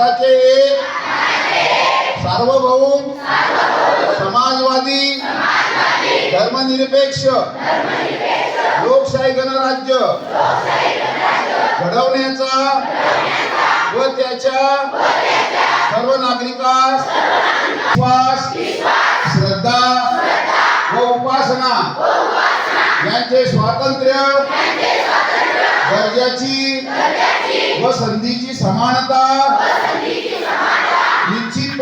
भारताचे एक सार्वभौम समाजवादी धर्मनिरपेक्ष लोकशाही गणराज्य घडवण्याचा व त्याच्या सर्व नागरिकास विश्वास श्रद्धा व उपासना यांचे स्वातंत्र्य दर्जाची व संधीची समानता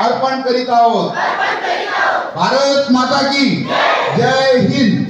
अर्पण करीत आहोत. भारत माता की जय हिंद.